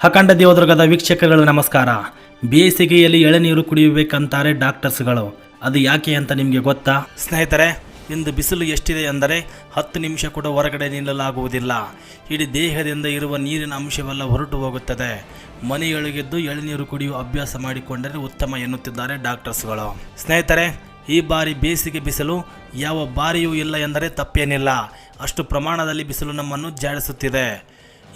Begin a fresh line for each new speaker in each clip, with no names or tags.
ಅಖಂಡ ದೇವದುರ್ಗದ ವೀಕ್ಷಕಗಳು ನಮಸ್ಕಾರ. ಬೇಸಿಗೆಯಲ್ಲಿ ಎಳನೀರು ಕುಡಿಯಬೇಕಂತಾರೆ ಡಾಕ್ಟರ್ಸ್ಗಳು. ಅದು ಯಾಕೆ ಅಂತ ನಿಮಗೆ ಗೊತ್ತಾ? ಸ್ನೇಹಿತರೆ ಇಂದು ಬಿಸಿಲು ಎಷ್ಟಿದೆ ಅಂದರೆ ಹತ್ತು ನಿಮಿಷ ಕೂಡ ಹೊರಗಡೆ ನಿಲ್ಲಲಾಗುವುದಿಲ್ಲ. ಇಡೀ ದೇಹದಿಂದ ಇರುವ ನೀರಿನ ಅಂಶವೆಲ್ಲ ಹೊರಟು ಹೋಗುತ್ತದೆ. ಮನೆಯೊಳಗಿದ್ದು ಎಳನೀರು ಕುಡಿಯುವ ಅಭ್ಯಾಸ ಮಾಡಿಕೊಂಡರೆ ಉತ್ತಮ ಎನ್ನುತ್ತಿದ್ದಾರೆ ಡಾಕ್ಟರ್ಸ್ಗಳು. ಸ್ನೇಹಿತರೆ, ಈ ಬಾರಿ ಬೇಸಿಗೆ ಬಿಸಿಲು ಯಾವ ಬಾರಿಯೂ ಇಲ್ಲ ಎಂದರೆ ತಪ್ಪೇನಿಲ್ಲ. ಅಷ್ಟು ಪ್ರಮಾಣದಲ್ಲಿ ಬಿಸಿಲು ನಮ್ಮನ್ನು ಜಾಡಿಸುತ್ತಿದೆ.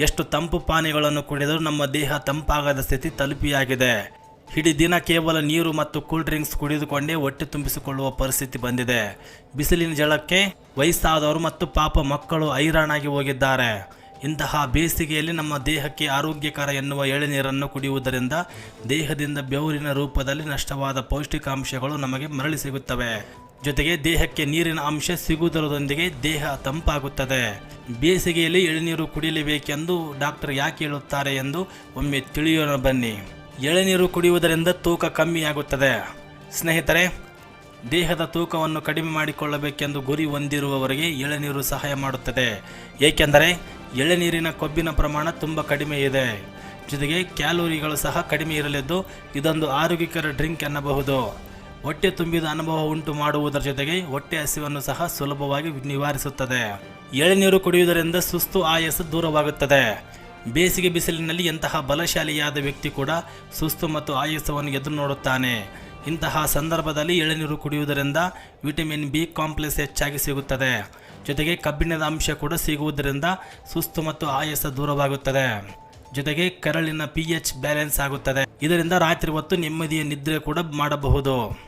ಎಷ್ಟು ತಂಪು ಪಾನೀಯಗಳನ್ನು ಕುಡಿದರೂ ನಮ್ಮ ದೇಹ ತಂಪಾಗದ ಸ್ಥಿತಿ ತಲುಪಿಯಾಗಿದೆ. ಇಡೀ ದಿನ ಕೇವಲ ನೀರು ಮತ್ತು ಕೂಲ್ ಡ್ರಿಂಕ್ಸ್ ಕುಡಿದುಕೊಂಡೇ ಹೊಟ್ಟೆ ತುಂಬಿಸಿಕೊಳ್ಳುವ ಪರಿಸ್ಥಿತಿ ಬಂದಿದೆ. ಬಿಸಿಲಿನ ಜಳಕ್ಕೆ ವಯಸ್ಸಾದವರು ಮತ್ತು ಪಾಪ ಮಕ್ಕಳು ಹೈರಾಣಾಗಿ ಹೋಗಿದ್ದಾರೆ. ಇಂತಹ ಬೇಸಿಗೆಯಲ್ಲಿ ನಮ್ಮ ದೇಹಕ್ಕೆ ಆರೋಗ್ಯಕರ ಎನ್ನುವ ಎಳೆನೀರನ್ನು ಕುಡಿಯುವುದರಿಂದ ದೇಹದಿಂದ ಬೆವರಿನ ರೂಪದಲ್ಲಿ ನಷ್ಟವಾದ ಪೌಷ್ಟಿಕಾಂಶಗಳು ನಮಗೆ ಮರಳಿ ಸಿಗುತ್ತವೆ. ಜೊತೆಗೆ ದೇಹಕ್ಕೆ ನೀರಿನ ಅಂಶ ಸಿಗುವುದರೊಂದಿಗೆ ದೇಹ ತಂಪಾಗುತ್ತದೆ. ಬೇಸಿಗೆಯಲ್ಲಿ ಎಳನೀರು ಕುಡಿಯಲೇಬೇಕೆಂದು ಡಾಕ್ಟರ್ ಯಾಕೆ ಹೇಳುತ್ತಾರೆ ಎಂದು ಒಮ್ಮೆ ತಿಳಿಯೋಣ ಬನ್ನಿ. ಎಳನೀರು ಕುಡಿಯುವುದರಿಂದ ತೂಕ ಕಮ್ಮಿಯಾಗುತ್ತದೆ. ಸ್ನೇಹಿತರೆ, ದೇಹದ ತೂಕವನ್ನು ಕಡಿಮೆ ಮಾಡಿಕೊಳ್ಳಬೇಕೆಂದು ಗುರಿ ಹೊಂದಿರುವವರಿಗೆ ಎಳನೀರು ಸಹಾಯ ಮಾಡುತ್ತದೆ. ಏಕೆಂದರೆ, ಎಳನೀರಿನ ಕೊಬ್ಬಿನ ಪ್ರಮಾಣ ತುಂಬ ಕಡಿಮೆ ಇದೆ. ಜೊತೆಗೆ ಕ್ಯಾಲೋರಿಗಳು ಸಹ ಕಡಿಮೆ ಇರಲಿದ್ದು ಇದೊಂದು ಆರೋಗ್ಯಕರ ಡ್ರಿಂಕ್ ಎನ್ನಬಹುದು. ಹೊಟ್ಟೆ ತುಂಬಿದ ಅನುಭವ ಉಂಟು ಮಾಡುವುದರ ಜೊತೆಗೆ ಹೊಟ್ಟೆ ಹಸಿವನ್ನು ಸಹ ಸುಲಭವಾಗಿ ನಿವಾರಿಸುತ್ತದೆ. ಎಳೆನೀರು ಕುಡಿಯುವುದರಿಂದ ಸುಸ್ತು ಆಯಾಸ ದೂರವಾಗುತ್ತದೆ. ಬೇಸಿಗೆ ಬಿಸಿಲಿನಲ್ಲಿ ಎಂತಹ ಬಲಶಾಲಿಯಾದ ವ್ಯಕ್ತಿ ಕೂಡ ಸುಸ್ತು ಮತ್ತು ಆಯಾಸವನ್ನು ಎದುರು ನೋಡುತ್ತಾನೆ. ಇಂತಹ ಸಂದರ್ಭದಲ್ಲಿ ಎಳೆನೀರು ಕುಡಿಯುವುದರಿಂದ ವಿಟಮಿನ್ ಬಿ ಕಾಂಪ್ಲೆಕ್ಸ್ ಹೆಚ್ಚಾಗಿ ಸಿಗುತ್ತದೆ. ಜೊತೆಗೆ ಕಬ್ಬಿಣದ ಅಂಶ ಕೂಡ ಸಿಗುವುದರಿಂದ ಸುಸ್ತು ಮತ್ತು ಆಯಾಸ ದೂರವಾಗುತ್ತದೆ. ಜೊತೆಗೆ ಕರಳಿನ ಪಿ ಎಚ್ ಬ್ಯಾಲೆನ್ಸ್ ಆಗುತ್ತದೆ. ಇದರಿಂದ ರಾತ್ರಿ ಹೊತ್ತು ನೆಮ್ಮದಿಯ ನಿದ್ರೆ ಕೂಡ ಮಾಡಬಹುದು.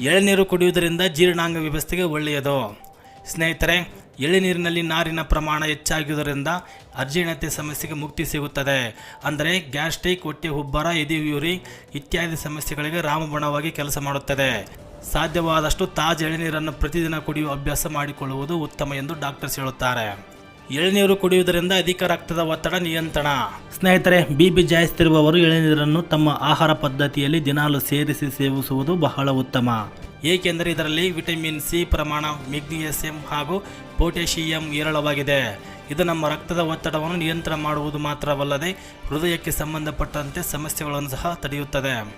ಎಳೆನೀರು ಕುಡಿಯುವುದರಿಂದ ಜೀರ್ಣಾಂಗ ವ್ಯವಸ್ಥೆಗೆ ಒಳ್ಳೆಯದು. ಸ್ನೇಹಿತರೆ, ಎಳೆನೀರಿನಲ್ಲಿ ನಾರಿನ ಪ್ರಮಾಣ ಹೆಚ್ಚಾಗಿರುವುದರಿಂದ ಅಜೀರ್ಣತೆ ಸಮಸ್ಯೆಗೆ ಮುಕ್ತಿ ಸಿಗುತ್ತದೆ. ಅಂದರೆ ಗ್ಯಾಸ್ಟ್ರಿಕ್, ಹೊಟ್ಟೆ ಉಬ್ಬರ ಎದೆಯುರಿ ಇತ್ಯಾದಿ ಸಮಸ್ಯೆಗಳಿಗೆ ರಾಮಬಣವಾಗಿ ಕೆಲಸ ಮಾಡುತ್ತದೆ. ಸಾಧ್ಯವಾದಷ್ಟು ತಾಜಾ ಎಳೆನೀರನ್ನು ಪ್ರತಿದಿನ ಕುಡಿಯುವ ಅಭ್ಯಾಸ ಮಾಡಿಕೊಳ್ಳುವುದು ಉತ್ತಮ ಎಂದು ಡಾಕ್ಟರ್ಸ್ ಹೇಳುತ್ತಾರೆ. ಎಳೆನೀರು ಕುಡಿಯುವುದರಿಂದ ಅಧಿಕ ರಕ್ತದ ಒತ್ತಡ ನಿಯಂತ್ರಣ. ಸ್ನೇಹಿತರೆ, ಬಿಬಿ ಜಾಯಿಸ್ತಿರುವವರು ಎಳನೀರನ್ನು ತಮ್ಮ ಆಹಾರ ಪದ್ಧತಿಯಲ್ಲಿ ದಿನಾಲು ಸೇರಿಸಿ ಸೇವಿಸುವುದು ಬಹಳ ಉತ್ತಮ. ಏಕೆಂದರೆ ಇದರಲ್ಲಿ ವಿಟಮಿನ್ ಸಿ ಪ್ರಮಾಣ, ಮೆಗ್ನೀಸಿಯಂ ಹಾಗೂ ಪೊಟ್ಯಾಷಿಯಂ ಹೇರಳವಾಗಿದೆ. ಇದು ನಮ್ಮ ರಕ್ತದ ಒತ್ತಡವನ್ನು ನಿಯಂತ್ರಣ ಮಾಡುವುದು ಮಾತ್ರವಲ್ಲದೆ ಹೃದಯಕ್ಕೆ ಸಂಬಂಧಪಟ್ಟಂತೆ ಸಮಸ್ಯೆಗಳನ್ನು ಸಹ ತಡೆಯುತ್ತದೆ.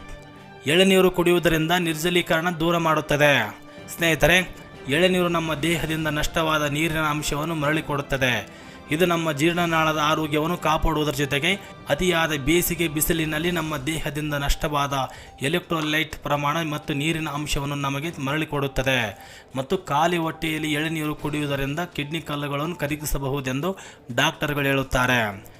ಎಳನೀರು ಕುಡಿಯುವುದರಿಂದ ನಿರ್ಜಲೀಕರಣ ದೂರ ಮಾಡುತ್ತದೆ. ಸ್ನೇಹಿತರೆ ಎಳೆನೀರು ನಮ್ಮ ದೇಹದಿಂದ ನಷ್ಟವಾದ ನೀರಿನ ಅಂಶವನ್ನು ಮರಳಿಕೊಡುತ್ತದೆ ಇದು ನಮ್ಮ ಜೀರ್ಣನಾಳದ ಆರೋಗ್ಯವನ್ನು ಕಾಪಾಡುವುದರ ಜೊತೆಗೆ ಅತಿಯಾದ ಬೇಸಿಗೆ ಬಿಸಿಲಿನಲ್ಲಿ ನಮ್ಮ ದೇಹದಿಂದ ನಷ್ಟವಾದ ಎಲೆಕ್ಟ್ರೋಲೈಟ್ ಪ್ರಮಾಣ ಮತ್ತು ನೀರಿನ ಅಂಶವನ್ನು ನಮಗೆ ಮರಳಿಕೊಡುತ್ತದೆ ಮತ್ತು ಖಾಲಿ ಹೊಟ್ಟೆಯಲ್ಲಿ ಎಳೆನೀರು ಕುಡಿಯುವುದರಿಂದ ಕಿಡ್ನಿ ಕಲ್ಲುಗಳನ್ನು ಕರಗಿಸಬಹುದೆಂದು ಡಾಕ್ಟರ್ಗಳು ಹೇಳುತ್ತಾರೆ.